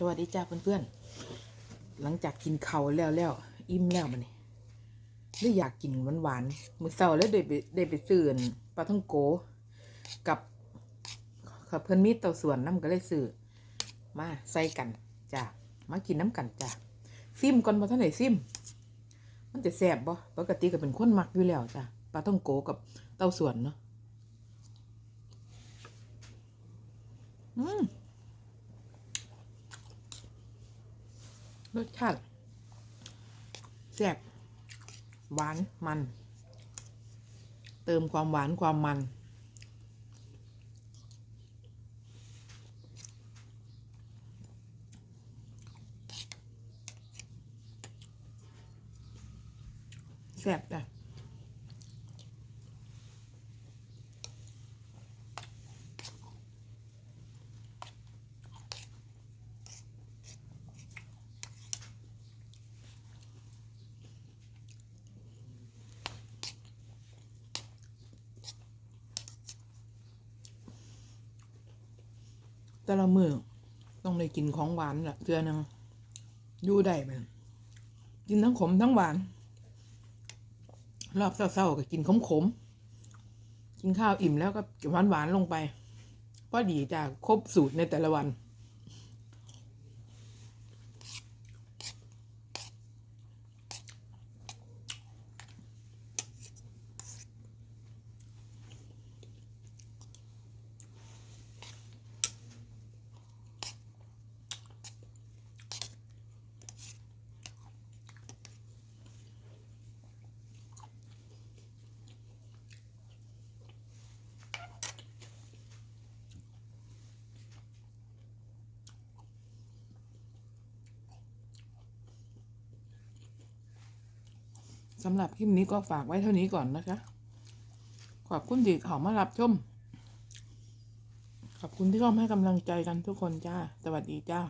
สวัสดีจ้าเพื่อนๆ หลังจากกินเขาแล้วแล้วอิ่มแล้วมันนี่เลยอยากกินหวานหวานๆมือเช้าแล้วได้ไปได้ไปซื้อปลาท่องโกกับกับเพื่อนมีเต่าส่วนน้ำก็เลยซื้อมาใส่กันจ้ามากินน้ำกันจ้าซิมก่อนมาเท่าไหร่ซิม มันจะแซ่บบ่ปกติก็เป็นคนมักอยู่แล้วจ้าปลาท่องโกกับเต่าส่วนเนาะอืม รสชาติแซ่บหวานมัน เติมความหวานความมัน แซ่บจ้ะ แต่ละมือต้องได้กินของหวานละเทือนึงอยู่ได้ไหมกินทั้งขมทั้งหวาน รอบเศร้าๆก็กินขมๆกินข้าวอิ่มแล้วก็หวานหวานลงไปพอดีจากครบสูตรในแต่ละวัน สำหรับคลิปนี้ก็ฝากไว้เท่านี้ก่อนนะคะ ขอบคุณที่เขามารับชม ขอบคุณที่เข้ามาให้กำลังใจกันทุกคนจ้า สวัสดีจ้า